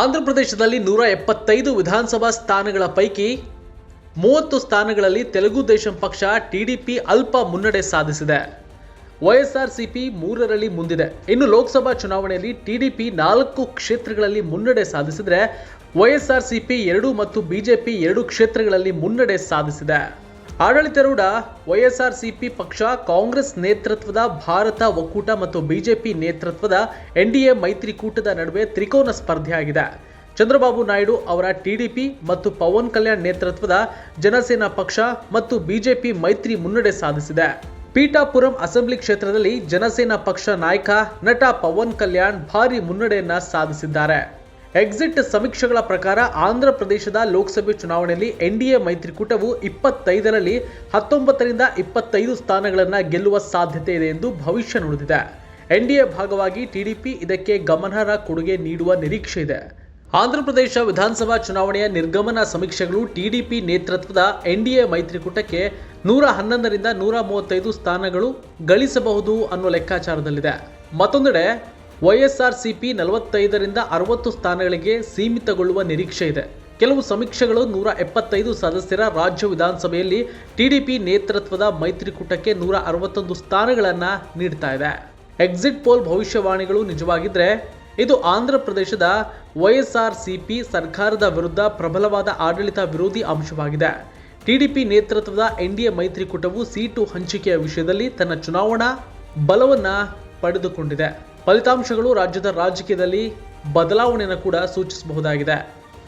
ಆಂಧ್ರಪ್ರದೇಶದಲ್ಲಿ ನೂರ ಎಪ್ಪತ್ತೈದು ವಿಧಾನಸಭಾ ಸ್ಥಾನಗಳ ಪೈಕಿ ಮೂವತ್ತು ಸ್ಥಾನಗಳಲ್ಲಿ ತೆಲುಗು ದೇಶಂ ಪಕ್ಷ ಟಿಡಿಪಿ ಅಲ್ಪ ಮುನ್ನಡೆ ಸಾಧಿಸಿದೆ. ವೈಎಸ್ಆರ್ಸಿಪಿ ಮೂರರಲ್ಲಿ ಮುಂದಿದೆ. ಇನ್ನು ಲೋಕಸಭಾ ಚುನಾವಣೆಯಲ್ಲಿ ಟಿಡಿಪಿ ನಾಲ್ಕು ಕ್ಷೇತ್ರಗಳಲ್ಲಿ ಮುನ್ನಡೆ ಸಾಧಿಸಿದರೆ ವೈಎಸ್ಆರ್ಸಿಪಿ ಎರಡು ಮತ್ತು ಬಿಜೆಪಿ ಎರಡು ಕ್ಷೇತ್ರಗಳಲ್ಲಿ ಮುನ್ನಡೆ ಸಾಧಿಸಿದೆ. ಆಡಳಿತಾರೂಢ ವೈಎಸ್ಆರ್ಸಿಪಿ ಪಕ್ಷ, ಕಾಂಗ್ರೆಸ್ ನೇತೃತ್ವದ, ಭಾರತ ಒಕ್ಕೂಟ ಮತ್ತು ಬಿಜೆಪಿ ನೇತೃತ್ವದ ಎನ್ಡಿಎ ಮೈತ್ರಿಕೂಟದ ನಡುವೆ ತ್ರಿಕೋನ ಸ್ಪರ್ಧೆಯಾಗಿದೆ ಚಂದ್ರಬಾಬು ನಾಯ್ಡು ಅವರ ಟಿಡಿಪಿ ಮತ್ತು ಪವನ್ ಕಲ್ಯಾಣ್ ನೇತೃತ್ವದ ಜನಸೇನಾ ಪಕ್ಷ ಮತ್ತು ಬಿಜೆಪಿ ಮೈತ್ರಿ ಮುನ್ನಡೆ ಸಾಧಿಸಿದೆ. ಪೀಠಾಪುರಂ ಅಸೆಂಬ್ಲಿ ಕ್ಷೇತ್ರದಲ್ಲಿ ಜನಸೇನಾ ಪಕ್ಷ ನಾಯಕ ನಟ ಪವನ್ ಕಲ್ಯಾಣ್ ಭಾರಿ ಮುನ್ನಡೆಯನ್ನ ಸಾಧಿಸಿದ್ದಾರೆ. ಎಕ್ಸಿಟ್ ಸಮೀಕ್ಷೆಗಳ ಪ್ರಕಾರ ಆಂಧ್ರ ಪ್ರದೇಶದ ಲೋಕಸಭೆ ಚುನಾವಣೆಯಲ್ಲಿ ಎನ್ಡಿಎ ಮೈತ್ರಿಕೂಟವು ಇಪ್ಪತ್ತೈದರಲ್ಲಿ ಹತ್ತೊಂಬತ್ತರಿಂದ ಇಪ್ಪತ್ತೈದು ಸ್ಥಾನಗಳನ್ನು ಗೆಲ್ಲುವ ಸಾಧ್ಯತೆ ಇದೆ ಎಂದು ಭವಿಷ್ಯ ನುಡಿದಿದೆ. ಎನ್ಡಿಎ ಭಾಗವಾಗಿ ಟಿಡಿಪಿ ಇದಕ್ಕೆ ಗಮನಾರ್ಹ ಕೊಡುಗೆ ನೀಡುವ ನಿರೀಕ್ಷೆ ಇದೆ. ಆಂಧ್ರಪ್ರದೇಶ ವಿಧಾನಸಭಾ ಚುನಾವಣೆಯ ನಿರ್ಗಮನ ಸಮೀಕ್ಷೆಗಳು ಟಿಡಿಪಿ ನೇತೃತ್ವದ ಎನ್ಡಿಎ ಮೈತ್ರಿಕೂಟಕ್ಕೆ ನೂರ ಹನ್ನೊಂದರಿಂದ ನೂರ ಮೂವತ್ತೈದು ಸ್ಥಾನಗಳು ಗಳಿಸಬಹುದು ಅನ್ನೋ ಲೆಕ್ಕಾಚಾರದಲ್ಲಿದೆ. ಮತ್ತೊಂದೆಡೆ ವೈಎಸ್ಆರ್ಸಿಪಿ ನಲವತ್ತೈದರಿಂದ ಅರವತ್ತು ಸ್ಥಾನಗಳಿಗೆ ಸೀಮಿತಗೊಳ್ಳುವ ನಿರೀಕ್ಷೆ ಇದೆ. ಕೆಲವು ಸಮೀಕ್ಷೆಗಳು ನೂರ ಎಪ್ಪತ್ತೈದು ಸದಸ್ಯರ ರಾಜ್ಯ ವಿಧಾನಸಭೆಯಲ್ಲಿ ಟಿಡಿಪಿ ನೇತೃತ್ವದ ಮೈತ್ರಿಕೂಟಕ್ಕೆ ನೂರ ಅರವತ್ತೊಂದು ಸ್ಥಾನಗಳನ್ನು ನೀಡ್ತಾ ಇದೆ. ಎಕ್ಸಿಟ್ ಪೋಲ್ ಭವಿಷ್ಯವಾಣಿಗಳು ನಿಜವಾಗಿದ್ದರೆ ಇದು ಆಂಧ್ರ ಪ್ರದೇಶದ ವೈಎಸ್ಆರ್ಸಿಪಿ ಸರ್ಕಾರದ ವಿರುದ್ಧ ಪ್ರಬಲವಾದ ಆಡಳಿತ ವಿರೋಧಿ ಅಂಶವಾಗಿದೆ. ಟಿಡಿಪಿ ನೇತೃತ್ವದ ಎನ್ಡಿಎ ಮೈತ್ರಿಕೂಟವು ಸೀಟು ಹಂಚಿಕೆಯ ವಿಷಯದಲ್ಲಿ ತನ್ನ ಚುನಾವಣಾ ಬಲವನ್ನು ಪಡೆದುಕೊಂಡಿದೆ. ಫಲಿತಾಂಶಗಳು ರಾಜ್ಯದ ರಾಜಕೀಯದಲ್ಲಿ ಬದಲಾವಣೆಯನ್ನು ಕೂಡ ಸೂಚಿಸಬಹುದಾಗಿದೆ.